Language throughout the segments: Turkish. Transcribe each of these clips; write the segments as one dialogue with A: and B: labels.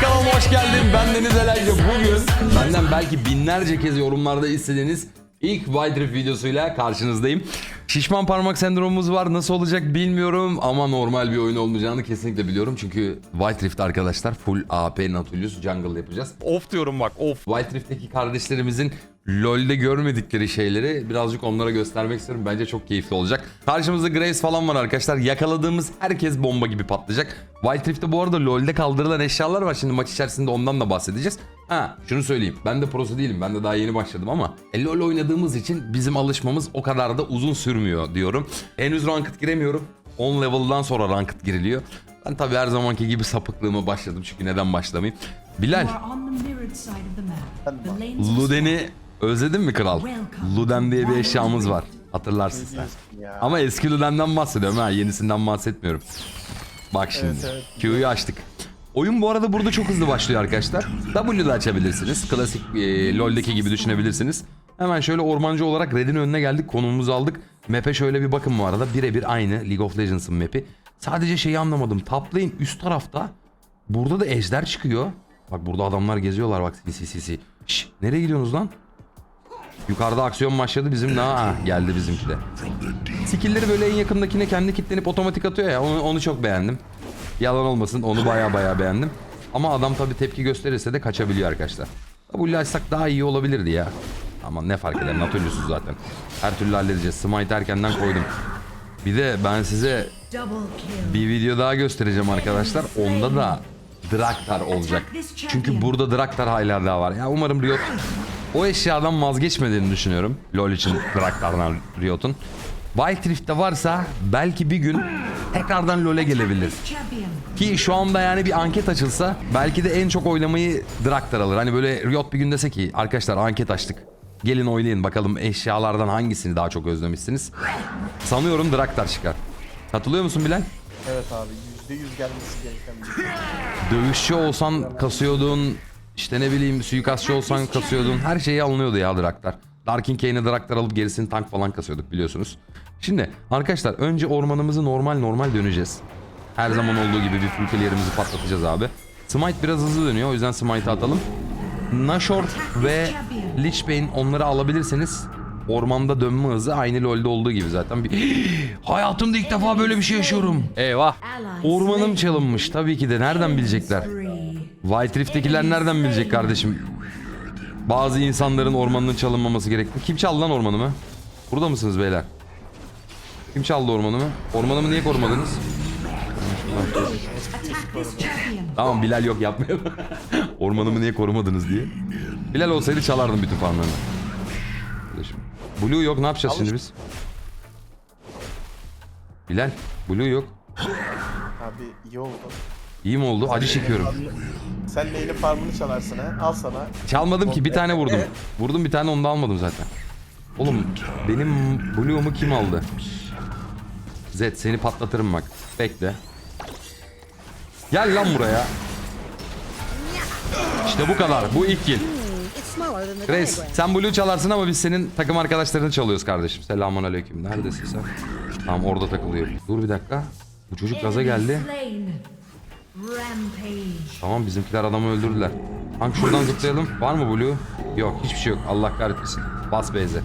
A: kanalıma hoş geldin. Ben Deniz Elaycı. Bugün benden belki binlerce kez yorumlarda istediğiniz ilk Wild Rift videosuyla karşınızdayım. Şişman parmak sendromumuz var. Nasıl olacak bilmiyorum ama normal bir oyun olmayacağını kesinlikle biliyorum. Çünkü Wild Rift arkadaşlar full AP Nautilus jungle yapacağız. Of diyorum bak of. Wild Rift'teki kardeşlerimizin LoL'de görmedikleri şeyleri birazcık onlara göstermek istiyorum. Bence çok keyifli olacak. Karşımızda Graves falan var arkadaşlar. Yakaladığımız herkes bomba gibi patlayacak. Wild Rift'te bu arada LoL'de kaldırılan eşyalar var. Şimdi maç içerisinde ondan da bahsedeceğiz. Ha şunu söyleyeyim. Ben de prosu değilim. Ben de daha yeni başladım ama e, LoL oynadığımız için bizim alışmamız o kadar da uzun sürmüyor diyorum. Henüz ranked giremiyorum. 10 level'dan sonra ranked giriliyor. Ben tabii her zamanki gibi sapıklığıma başladım. Çünkü neden başlamayayım? Bilal, Luden'i özledin mi kral? Luden diye bir eşyamız var. Hatırlarsın sen. Ama eski Luden'den bahsediyorum ha. Yenisinden bahsetmiyorum. Bak şimdi. Q'yu açtık. Oyun bu arada burada çok hızlı başlıyor arkadaşlar. W'da açabilirsiniz. Klasik e, LoL'deki gibi düşünebilirsiniz. Hemen şöyle ormancı olarak Red'in önüne geldik. Konumumuzu aldık. Map'e şöyle bir bakın bu arada. Birebir aynı League of Legends'ın map'i. Sadece şeyi anlamadım. Top lane üst tarafta. Burada da ejder çıkıyor. Bak burada adamlar geziyorlar bak. Si si si. Şş, nereye gidiyorsunuz lan? Yukarıda aksiyon başladı bizim daha ha, geldi bizimki de. Skill'leri böyle en yakındakine kendi kitlenip otomatik atıyor ya onu, onu çok beğendim. Yalan olmasın onu baya baya beğendim. Ama adam tabi tepki gösterirse de kaçabiliyor arkadaşlar. W açsak daha iyi olabilirdi ya. Ama ne fark eder Nautilus'uz zaten. Her türlü halledeceğiz. Smite erkenden koydum. Bir de ben size bir video daha göstereceğim arkadaşlar. Onda da Draktar olacak. Çünkü burada Draktar hala daha var. Ya umarım Riot o eşyadan vazgeçmediğini düşünüyorum. LoL için Draktar'dan Riot'un. Wild Rift'te varsa belki bir gün tekrardan LoL'e gelebilir. Ki şu anda yani bir anket açılsa belki de en çok oylamayı Draktar alır. Hani böyle Riot bir gün dese ki arkadaşlar anket açtık. Gelin oynayın bakalım eşyalardan hangisini daha çok özlemişsiniz. Sanıyorum Draktar çıkar. Katılıyor musun Bilal?
B: Evet abi yüzde yüz gelmesi gereken bir şey.
A: Dövüşçü olsan kasıyordun. İşte ne bileyim suikastçı olsan kasıyordun. Her şeyi alınıyordu ya Draktar. Darkin Kane'e Draktar alıp gerisini tank falan kasıyorduk biliyorsunuz. Şimdi arkadaşlar önce ormanımızı normal normal döneceğiz. Her zaman olduğu gibi bir full clear'imizi patlatacağız abi. Smite biraz hızlı dönüyor o yüzden Smite'ı atalım. Nashor ve Lichbane onları alabilirseniz ormanda dönme hızı aynı LoL'de olduğu gibi zaten. Bir... Hayatımda ilk defa böyle bir şey yaşıyorum. Eyvah. Ormanım çalınmış tabii ki de nereden bilecekler? White Rift'tekiler nereden bilecek kardeşim? Bazı insanların ormanının çalınmaması gerektiğini. Kim çaldı lan ormanımı? Burada mısınız beyler? Kim çaldı ormanımı? Ormanımı niye korumadınız? Tamam Bilal yok yapmayalım. ormanımı niye korumadınız diye. Bilal olsaydı çalardım bütün farmlarını. Blue yok ne yapacağız şimdi biz? Bilal Blue yok.
B: Abi iyi oldu.
A: İyi mi oldu? Acı çekiyorum.
B: Sen neyle farmını çalarsın ha? Al sana.
A: Çalmadım ki bir tane vurdum. Vurdum bir tane onu da almadım zaten. Oğlum benim Blue'umu kim aldı? Zed seni patlatırım bak. Bekle. Gel lan buraya. İşte bu kadar. Bu ilk kill.
C: Diagram.
A: sen Blue çalarsın ama biz senin takım arkadaşlarını çalıyoruz kardeşim. Selamun aleyküm. Neredesin sen? Tamam orada takılıyor. Dur bir dakika. Bu çocuk gaza geldi. Tamam bizimkiler adamı öldürdüler. Hangi şuradan zıplayalım. Var mı Blue? Yok hiçbir şey yok. Allah kahretmesin. Bas Beyze.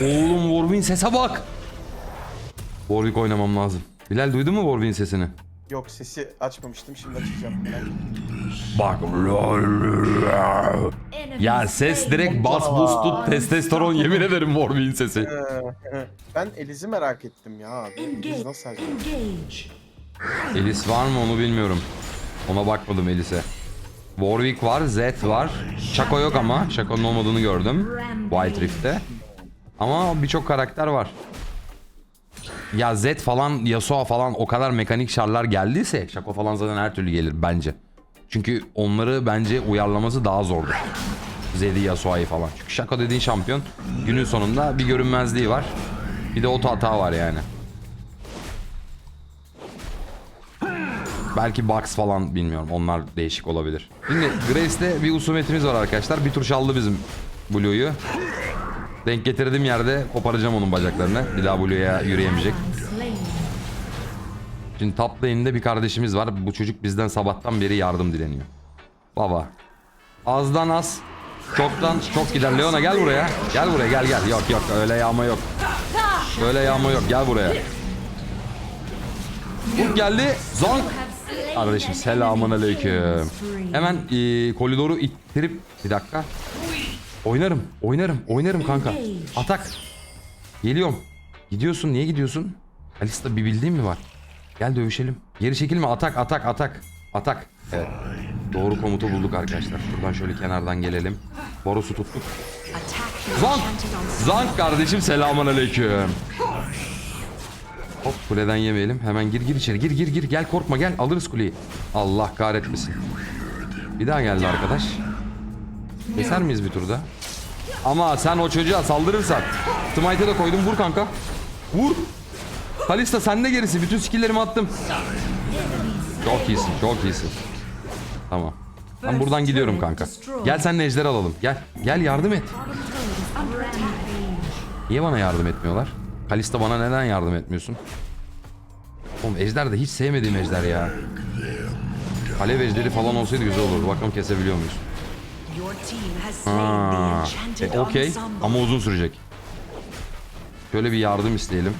A: Oğlum Warwick'in sese bak. Warwick oynamam lazım. Bilal duydun mu Warwick'in sesini?
B: Yok sesi açmamıştım şimdi açacağım.
A: Bak. Ya ses direkt bas boosted testosteron yemin ederim Warwick'in sesi.
B: ben Eliz'i merak ettim ya abi. Eliz nasıl?
D: Engage.
A: Elis var mı onu bilmiyorum. Ona bakmadım Elis'e. Warwick var, Zed var. Shaco yok ama. Shaco'nun olmadığını gördüm. White Rift'te. Ama birçok karakter var. Ya Zed falan, Yasuo falan o kadar mekanik şarlar geldiyse Shaco falan zaten her türlü gelir bence. Çünkü onları bence uyarlaması daha zordur. Zed'i, Yasuo'yu falan. Çünkü Shaco dediğin şampiyon günün sonunda bir görünmezliği var. Bir de oto hata var yani. Belki Bugs falan bilmiyorum. Onlar değişik olabilir. Şimdi Grace'de bir usumetimiz var arkadaşlar. Bir tur çaldı bizim Blue'yu. Denk getirdiğim yerde koparacağım onun bacaklarını. Bir daha Blue'ya yürüyemeyecek. Şimdi top lane'de bir kardeşimiz var. Bu çocuk bizden sabahtan beri yardım dileniyor. Baba. Azdan az. Çoktan çok gider. Leona gel buraya. Gel buraya gel gel. Yok yok öyle yağma yok. Öyle yağma yok. Gel buraya. Hulk geldi. Zonk. Kardeşim selamun aleyküm. Hemen e, koridoru ittirip bir dakika. Oynarım, oynarım, oynarım kanka. Atak. Geliyorum. Gidiyorsun, niye gidiyorsun? Alista bir bildiğin mi var? Gel dövüşelim. Geri çekilme, atak, atak, atak. Atak. Evet. Doğru komutu bulduk arkadaşlar. Şuradan şöyle kenardan gelelim. Borusu tuttuk. Zank! Zank kardeşim selamun aleyküm. Hop kuleden yemeyelim. Hemen gir gir içeri. Gir gir gir. Gel korkma gel. Alırız kuleyi. Allah kahretmesin. Bir daha geldi arkadaş. Keser miyiz bir turda? Ama sen o çocuğa saldırırsan. Smite'e de koydum. Vur kanka. Vur. Kalista sen de gerisi. Bütün skilllerimi attım. Çok iyisin. Çok iyisin. Tamam. Ben buradan gidiyorum kanka. Gel sen ejder alalım. Gel. Gel yardım et. Niye bana yardım etmiyorlar? Kalista bana neden yardım etmiyorsun? Oğlum ejder de hiç sevmediğim ejder ya. Alev ejderi falan olsaydı güzel olurdu. Bakalım kesebiliyor muyuz? Ha. E, Okey ama uzun sürecek. Şöyle bir yardım isteyelim.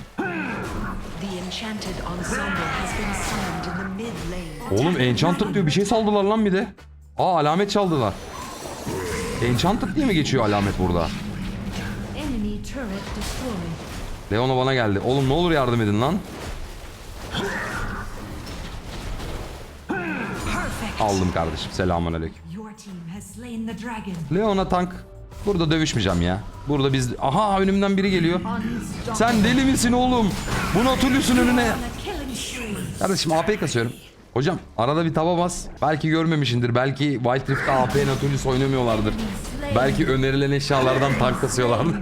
A: Oğlum Enchanted diyor bir şey saldılar lan bir de. Aa alamet çaldılar. Enchanted diye mi geçiyor alamet burada? Leona bana geldi. Oğlum ne olur yardım edin lan. Aldım kardeşim. Selamun aleyküm. Leona tank. Burada dövüşmeyeceğim ya. Burada biz... Aha önümden biri geliyor. Sen deli misin oğlum? Bu Nautilus'un önüne... Kardeşim AP kasıyorum. Hocam arada bir taba bas. Belki görmemişindir. Belki Wild Rift'te AP Nautilus oynamıyorlardır. Belki önerilen eşyalardan tank kasıyorlardır.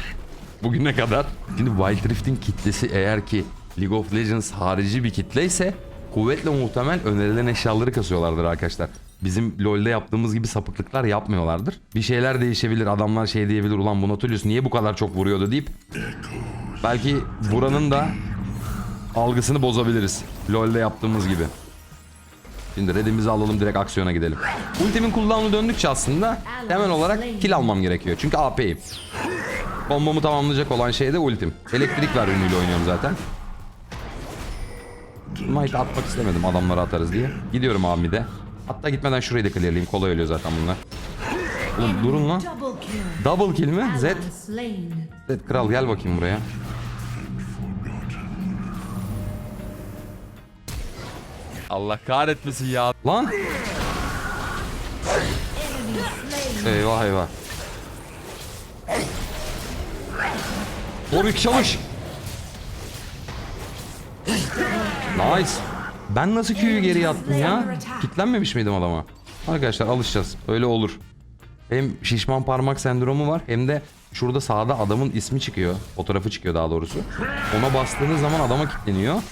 A: Bugüne kadar. Şimdi Wild Rift'in kitlesi eğer ki League of Legends harici bir kitle ise kuvvetle muhtemel önerilen eşyaları kasıyorlardır arkadaşlar. Bizim LoL'de yaptığımız gibi sapıklıklar yapmıyorlardır. Bir şeyler değişebilir. Adamlar şey diyebilir. Ulan bu Nautilus niye bu kadar çok vuruyordu deyip belki buranın da algısını bozabiliriz. LoL'de yaptığımız gibi. Şimdi redimizi alalım direkt aksiyona gidelim. Ultimin cooldown'u döndükçe aslında temel olarak kill almam gerekiyor. Çünkü AP'yim. Bombomu tamamlayacak olan şey de ultim. Elektrik ver ünlüyle oynuyorum zaten. Might atmak istemedim adamları atarız diye. Gidiyorum abi de. Hatta gitmeden şurayı da clearlayayım. Kolay ölüyor zaten bunlar. Oğlum durun lan.
D: Double kill.
A: Mi? Z. Z kral gel bakayım buraya. Allah kahretmesin ya. Lan. Eyvah eyvah. Warwick çalış. Nice. Ben nasıl Q'yu geri attım ya? Kitlenmemiş miydim adama? Arkadaşlar alışacağız. Öyle olur. Hem şişman parmak sendromu var hem de şurada sağda adamın ismi çıkıyor. Fotoğrafı çıkıyor daha doğrusu. Ona bastığınız zaman adama kilitleniyor.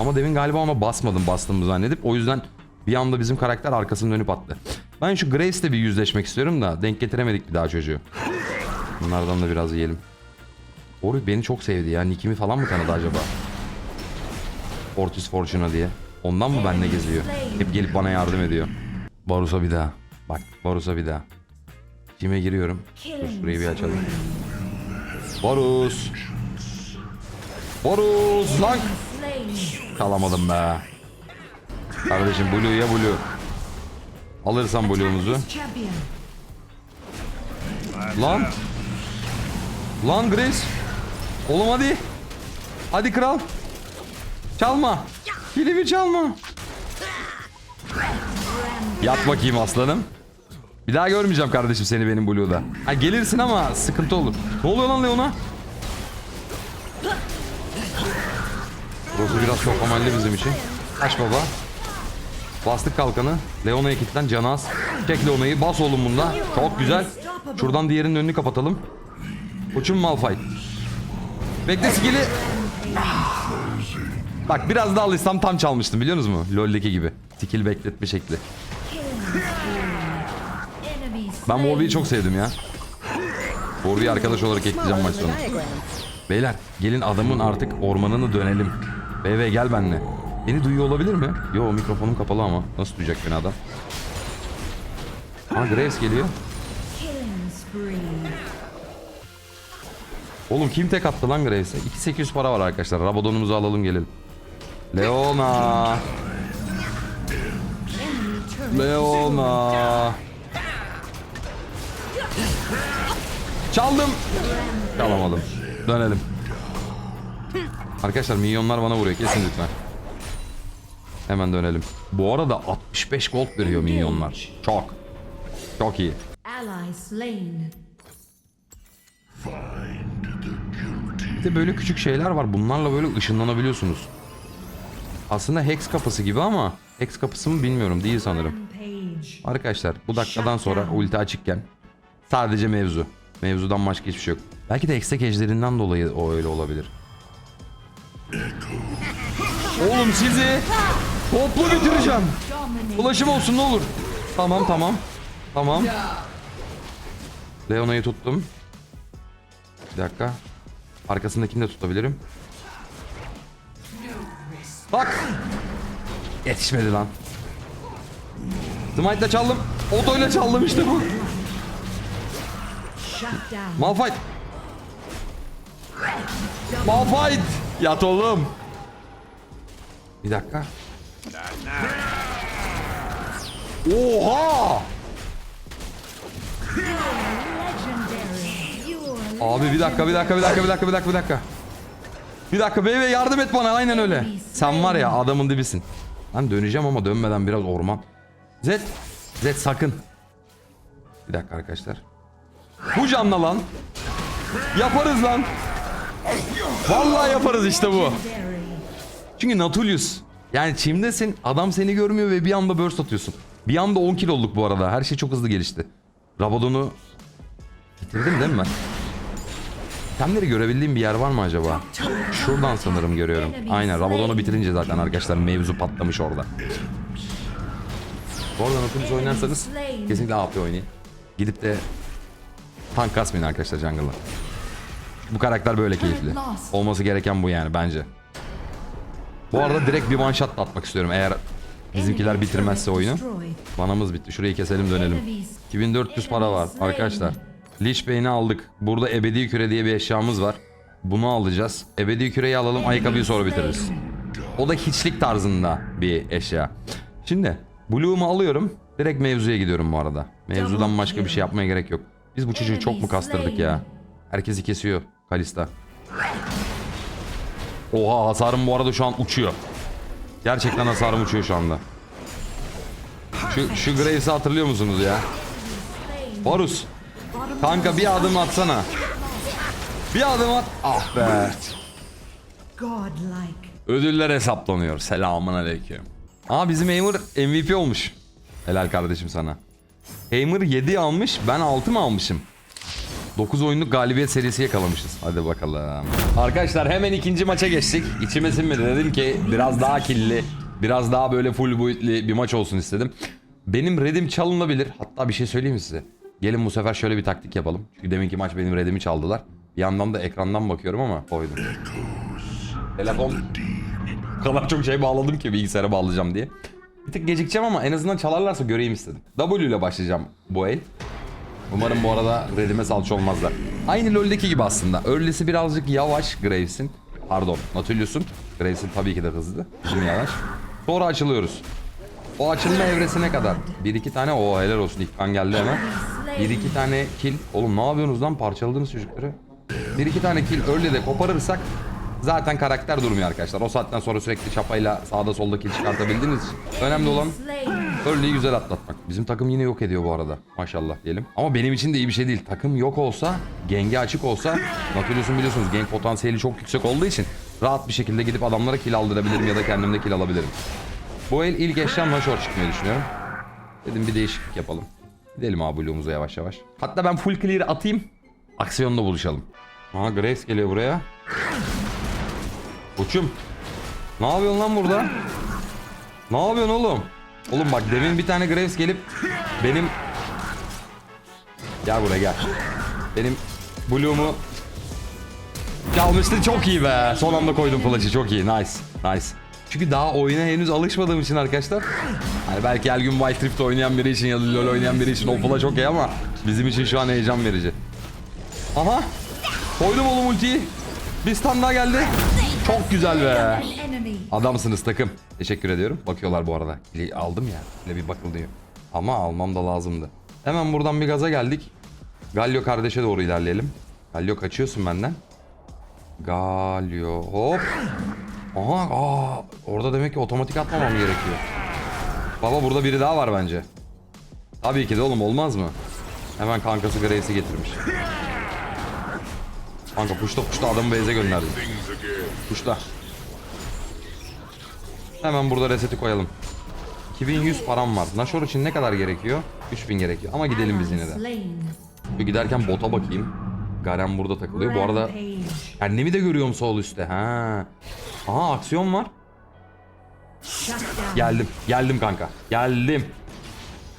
A: Ama demin galiba ona basmadım bastığımı zannedip. O yüzden bir anda bizim karakter arkasını dönüp attı. Ben şu Grace'le bir yüzleşmek istiyorum da denk getiremedik bir daha çocuğu. Bunlardan da biraz yiyelim. Warwick beni çok sevdi ya. Nick'imi falan mı tanıdı acaba? Fortis Fortuna diye. Ondan mı benimle geziyor? Hep gelip bana yardım ediyor. Barus'a bir daha. Bak Barus'a bir daha. Kime giriyorum? Dur şurayı bir açalım. Barus. Barus lan. Kalamadım be. Kardeşim Blue'ya Blue. Alırsam Blue'umuzu. Lan. Lan Grace. Oğlum hadi. Hadi kral. Çalma. Kilimi çalma. Yat bakayım aslanım. Bir daha görmeyeceğim kardeşim seni benim Blue'da. Ha gelirsin ama sıkıntı olur. Ne oluyor lan Leona? Burası biraz çok amalli bizim için. Kaç baba. Bastık kalkanı. Leona'ya kilitlen Canaz. Çek Leona'yı. Bas oğlum bunda. Çok güzel. Şuradan diğerinin önünü kapatalım. Koçum Malphite. Bekle skill'i. Bak biraz daha alışsam tam çalmıştım biliyor musunuz? LoL'deki gibi. Skill bekletme şekli. Ben. Warwick'i çok sevdim ya. Warwick'i arkadaş olarak ekleyeceğim maç sonu. Beyler gelin adamın artık ormanını dönelim. BV gel benimle. Beni duyuyor olabilir mi? Yo mikrofonum kapalı ama. Nasıl duyacak beni adam? Ha Graves geliyor. Oğlum kim tek attı lan Graves'e? 2800 para var arkadaşlar. Rabadonumuzu alalım gelelim. Leona. Leona. Çaldım. Çalamadım. Dönelim. Arkadaşlar milyonlar bana vuruyor. Kesin lütfen. Hemen dönelim. Bu arada 65 gold veriyor milyonlar. Çok. Çok iyi. Bir de böyle küçük şeyler var. Bunlarla böyle ışınlanabiliyorsunuz. Aslında Hex kapısı gibi ama Hex kapısı mı bilmiyorum. Değil sanırım. Arkadaşlar bu dakikadan sonra ulti açıkken sadece mevzu. Mevzudan başka hiçbir şey yok. Belki de Hextech ejderinden dolayı o öyle olabilir. Oğlum sizi toplu bitireceğim.
D: Dominate.
A: Ulaşım olsun ne olur. Tamam tamam. Tamam. Leona'yı tuttum. Bir dakika. Arkasındakini de tutabilirim. Bak. Yetişmedi lan. Smite'la çaldım. Otoyla çaldım işte bu. Malphite. Malphite. Yat oğlum. Bir dakika. Oha! Abi bir dakika bir dakika bir dakika bir dakika bir dakika bir dakika. Bir dakika bebe yardım et bana aynen öyle. Sen var ya adamın dibisin. Ben döneceğim ama dönmeden biraz orman. Zed. Zed sakın. Bir dakika arkadaşlar. Bu canla lan. Yaparız lan. Vallahi yaparız işte bu. Çünkü Nautilus. Yani çimdesin adam seni görmüyor ve bir anda burst atıyorsun. Bir anda 10 kill olduk bu arada. Her şey çok hızlı gelişti. Rabadon'u bitirdim değil mi ben? Temleri görebildiğim bir yer var mı acaba? Şuradan sanırım görüyorum. Aynen Rabadon'u bitirince zaten arkadaşlar mevzu patlamış orada. Arada Nautilus oynarsanız kesinlikle AP oynayın. Gidip de tank kasmayın arkadaşlar jungle'la. Bu karakter böyle keyifli. Olması gereken bu yani bence. Bu arada direkt bir one shot atmak istiyorum eğer bizimkiler bitirmezse oyunu. Manamız bitti. Şurayı keselim dönelim. 2400 para var arkadaşlar. Lich Bey'ini aldık. Burada ebedi küre diye bir eşyamız var. Bunu alacağız. Ebedi küreyi alalım. Ayakkabıyı sonra bitiririz. O da hiçlik tarzında bir eşya. Şimdi Blue'umu alıyorum. Direkt mevzuya gidiyorum bu arada. Mevzudan başka bir şey yapmaya gerek yok. Biz bu çocuğu çok mu kastırdık ya? Herkesi kesiyor Kalista. Oha hasarım bu arada şu an uçuyor. Gerçekten hasarım uçuyor şu anda. Şu, şu Graves'i hatırlıyor musunuz ya? Varus. Kanka bir adım atsana. Bir adım at. Ah be. Ödüller hesaplanıyor. Selamun aleyküm. Aa bizim Hammer MVP olmuş. Helal kardeşim sana. Hammer 7 almış ben 6 mı almışım? 9 oyunluk galibiyet serisi yakalamışız. Hadi bakalım. Arkadaşlar hemen ikinci maça geçtik. İçime sinmedi. Dedim ki biraz daha killi, biraz daha böyle full boyutlu bir maç olsun istedim. Benim redim çalınabilir. Hatta bir şey söyleyeyim mi size? Gelin bu sefer şöyle bir taktik yapalım. Çünkü deminki maç benim redimi çaldılar. Bir yandan da ekrandan bakıyorum ama koydum. Telefon o kadar çok şey bağladım ki bilgisayara bağlayacağım diye. Bir tık gecikeceğim ama en azından çalarlarsa göreyim istedim. W ile başlayacağım bu el. Umarım bu arada redime salça olmazlar. Aynı LoL'deki gibi aslında. Early'si birazcık yavaş Graves'in. Pardon Nautilus'un. Graves'in tabii ki de hızlı. Bizim yavaş. Sonra açılıyoruz. O açılma evresine kadar. Bir iki tane o helal olsun ilk kan geldi hemen. Bir iki tane kill. Oğlum ne yapıyorsunuz lan parçaladınız çocukları. Bir iki tane kill early'de koparırsak zaten karakter durmuyor arkadaşlar. O saatten sonra sürekli çapayla sağda solda kill çıkartabildiğiniz. Önemli olan. Early'yi güzel atlatmak. Bizim takım yine yok ediyor bu arada. Maşallah diyelim. Ama benim için de iyi bir şey değil. Takım yok olsa, genge açık olsa Nautilus'un biliyorsunuz gank potansiyeli çok yüksek olduğu için rahat bir şekilde gidip adamlara kill aldırabilirim ya da kendim de kill alabilirim. Bu el ilk eşyamla short çıkmayı düşünüyorum. Dedim bir değişiklik yapalım. Gidelim abi Blue'umuza yavaş yavaş. Hatta ben full clear atayım. Aksiyonda buluşalım. Aha Grace geliyor buraya. Koçum. Ne yapıyorsun lan burada? Ne yapıyorsun oğlum? Oğlum bak demin bir tane Graves gelip benim Gel buraya gel. Benim Blue'umu çalmıştı çok iyi be. Son anda koydum flash'ı çok iyi. Nice. Nice. Çünkü daha oyuna henüz alışmadığım için arkadaşlar. Hani belki her gün Wild Rift oynayan biri için ya da LoL oynayan biri için o pula çok iyi ama bizim için şu an heyecan verici. Aha! Koydum oğlum ultiyi. Bir stun daha geldi. Çok güzel be. Adamsınız takım. Teşekkür ediyorum. Bakıyorlar bu arada. Aldım ya. Böyle bir bakılıyor. Ama almam da lazımdı. Hemen buradan bir gaza geldik. Galio kardeşe doğru ilerleyelim. Galio kaçıyorsun benden. Galio hop. Aha aa, orada demek ki otomatik atmamam gerekiyor. Baba burada biri daha var bence. Tabii ki de oğlum olmaz mı? Hemen kankası Graves'i getirmiş. Kanka puşta puşta adamı base'e gönderdim. Puşta. Hemen burada reseti koyalım. 2100 param var. Nashor için ne kadar gerekiyor? 3000 gerekiyor. Ama gidelim biz yine de. Bir giderken bota bakayım. Garen burada takılıyor. Bu arada kendimi de görüyorum sol üstte. Ha. Aha aksiyon var. Geldim. Geldim kanka. Geldim.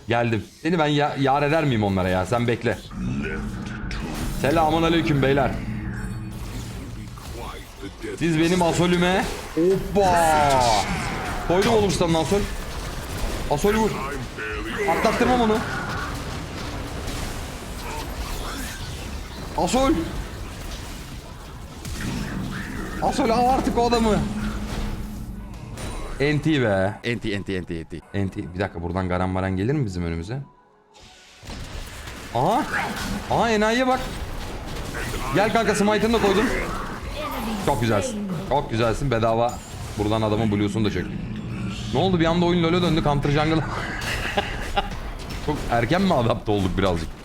A: Geldim. Seni ben ya- yar eder miyim onlara ya? Sen bekle. Selamun aleyküm beyler. Siz benim asolüme. Hoppa. Koydum oğlum sana asol. Asol vur. Atlattırmam onu. Asol. Asol al artık o adamı. Enti be. Enti enti enti enti. Enti. Bir dakika buradan Garen Maran gelir mi bizim önümüze? Aha. Aha enayiye bak. Gel kanka smite'ını da koydum. Çok güzelsin. Çok güzelsin. Bedava buradan adamın blue'sunu da çöktüm. Ne oldu bir anda oyun LoL'e döndü. Counter Jungle. Çok erken mi adapte olduk birazcık?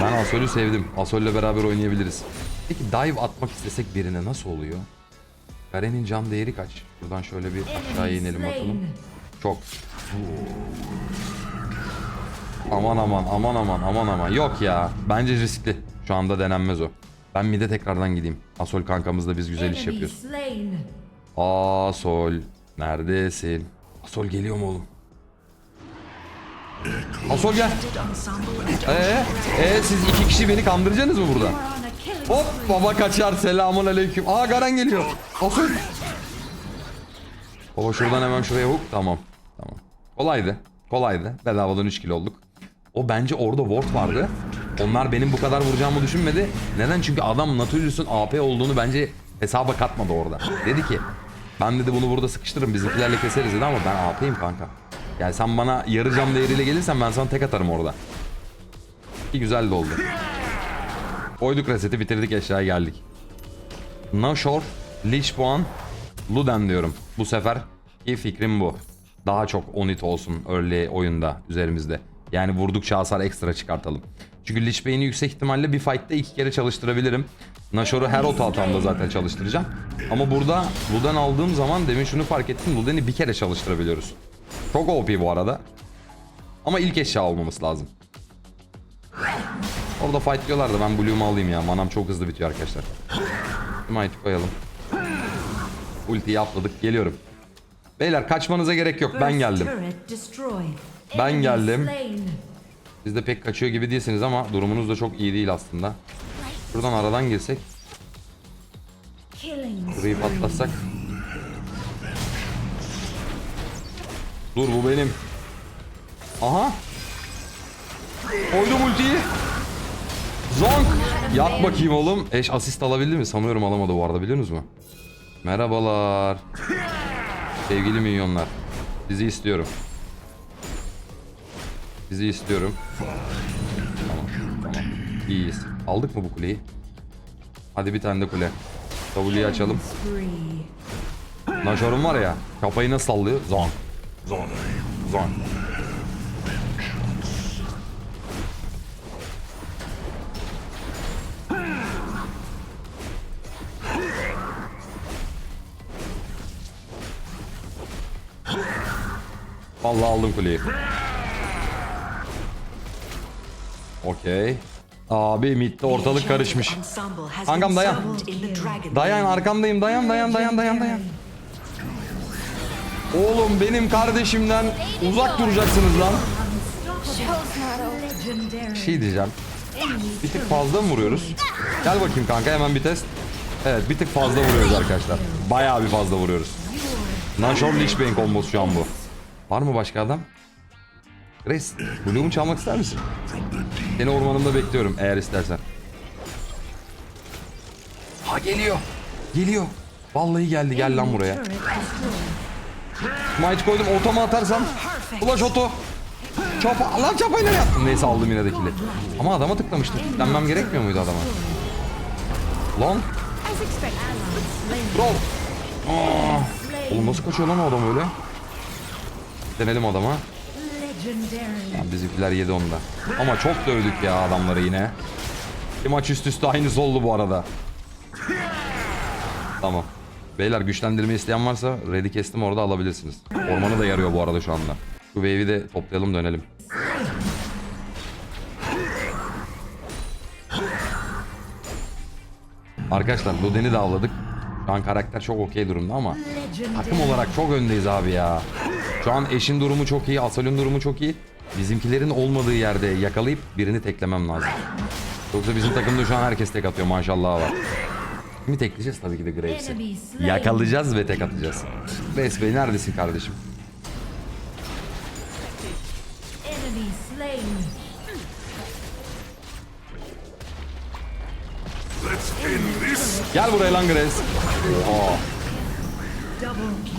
A: Ben Asol'ü sevdim. Asol'le beraber oynayabiliriz. Peki dive atmak istesek birine nasıl oluyor? Garen'in can değeri kaç? Buradan şöyle bir aşağıya inelim bakalım. Çok. Aman aman aman aman aman aman. Yok ya. Bence riskli. Şu anda denenmez o. Ben mide tekrardan gideyim. Asol kankamızla biz güzel iş yapıyoruz. Asol. Neredesin? Asol geliyor mu oğlum? Asol gel. Ee, ee siz iki kişi beni kandıracaksınız mı burada? Hop baba kaçar selamun aleyküm. Aa Garen geliyor. Asıl. Baba şuradan hemen şuraya hook. Tamam. Tamam. Kolaydı. Kolaydı. Bedavadan 3 kilo olduk. O bence orada ward vardı. Onlar benim bu kadar vuracağımı düşünmedi. Neden? Çünkü adam Nautilus'un AP olduğunu bence hesaba katmadı orada. Dedi ki ben dedi bunu burada sıkıştırırım bizimkilerle keseriz dedi ama ben AP'yim kanka. Yani sen bana yarı cam değeriyle gelirsen ben sana tek atarım orada. Ki güzel de oldu. Koyduk reseti bitirdik eşyaya geldik. Nashor, Lich puan, Luden diyorum. Bu sefer ki fikrim bu. Daha çok onit olsun early oyunda üzerimizde. Yani vurdukça hasar ekstra çıkartalım. Çünkü Lich Bey'ini yüksek ihtimalle bir fight'ta iki kere çalıştırabilirim. Nashor'u her ota hatamda zaten çalıştıracağım. Ama burada Luden aldığım zaman demin şunu fark ettim. Luden'i bir kere çalıştırabiliyoruz. Çok OP bu arada. Ama ilk eşya olmaması lazım. Orada fight diyorlar da ben Blue'umu alayım ya. Manam çok hızlı bitiyor arkadaşlar. Mighty koyalım. Ultiyi atladık. Geliyorum. Beyler kaçmanıza gerek yok. Ben geldim. Ben geldim. Siz de pek kaçıyor gibi değilsiniz ama durumunuz da çok iyi değil aslında. Şuradan aradan girsek. Burayı patlatsak. Dur bu benim. Aha. Koydum ultiyi. Zonk. Yat bakayım oğlum. Eş asist alabildi mi? Sanıyorum alamadı bu arada biliyorsunuz mu? Merhabalar. Sevgili minyonlar. Sizi istiyorum. Sizi istiyorum. Tamam. Tamam. İyiyiz. Aldık mı bu kuleyi? Hadi bir tane de kule. W'yi açalım.
D: Spree.
A: Naşor'um var ya kafayı nasıl sallıyor? Zon. Zon. Zon. Vallahi aldım kuleyi. Okey. Abi midde ortalık karışmış. Kankam dayan. Dayan arkandayım dayan dayan dayan dayan dayan. Oğlum benim kardeşimden uzak duracaksınız lan. Şey diyeceğim. Bir tık fazla mı vuruyoruz? Gel bakayım kanka hemen bir test. Evet bir tık fazla vuruyoruz arkadaşlar. Bayağı bir fazla vuruyoruz. Nashor Lichbane kombosu şu an bu. Var mı başka adam? Grace, Blue'umu çalmak ister misin? Seni ormanımda bekliyorum eğer istersen. Ha geliyor. Geliyor. Vallahi geldi gel lan buraya. Smite koydum otoma atarsam. Ulaş oto. Çapa. Lan çapayı nereye attın? Neyse aldım yine de kili. Ama adama tıklamıştım. Tıklanmam gerekmiyor muydu adama? Lan. Bro. Aa. Oğlum nasıl kaçıyor lan o adam öyle? Denelim adama. Lan bizimkiler yedi onda. Ama çok dövdük ya adamları yine. Bir maç üst üste aynısı oldu bu arada. Tamam. Beyler güçlendirme isteyen varsa ready kestim orada alabilirsiniz. Ormanı da yarıyor bu arada şu anda. Şu wave'i de toplayalım dönelim. Arkadaşlar Luden'i de avladık. Şu an karakter çok okey durumda ama takım olarak çok öndeyiz abi ya. Şu an eşin durumu çok iyi, Asal'ın durumu çok iyi. Bizimkilerin olmadığı yerde yakalayıp birini teklemem lazım. Yoksa bizim takımda şu an herkes tek atıyor maşallah var. Kimi tekleyeceğiz tabii ki de Graves'i. Yakalayacağız ve tek atacağız. Graves Bey neredesin kardeşim? Gel buraya lan Graves. Oha.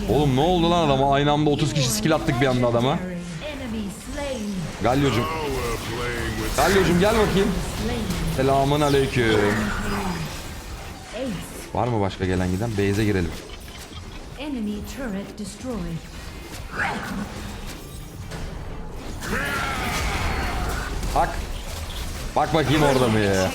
A: Oğlum ne oldu lan adama? Aynı anda 30 kişi skill attık bir anda adama. Galyocum. Galyocum gel bakayım. Selamun aleyküm. Var mı başka gelen giden? Base'e girelim.
D: Enemy turret destroyed.
A: Bak. Bak bakayım orada mı ya?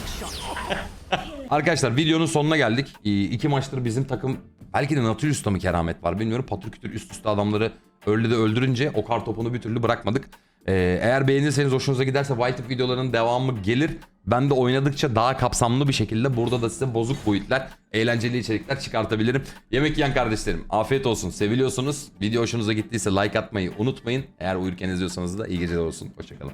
A: Arkadaşlar videonun sonuna geldik. Ee, iki maçtır bizim takım belki de Nautilus'ta mı keramet var bilmiyorum. Patrikütür üst üste adamları öyle de öldürünce o kar topunu bir türlü bırakmadık. Ee, eğer beğenirseniz hoşunuza giderse White videolarının devamı gelir. Ben de oynadıkça daha kapsamlı bir şekilde burada da size bozuk boyutlar, eğlenceli içerikler çıkartabilirim. Yemek yiyen kardeşlerim afiyet olsun. Seviliyorsunuz. Video hoşunuza gittiyse like atmayı unutmayın. Eğer uyurken izliyorsanız da iyi geceler olsun. Hoşçakalın.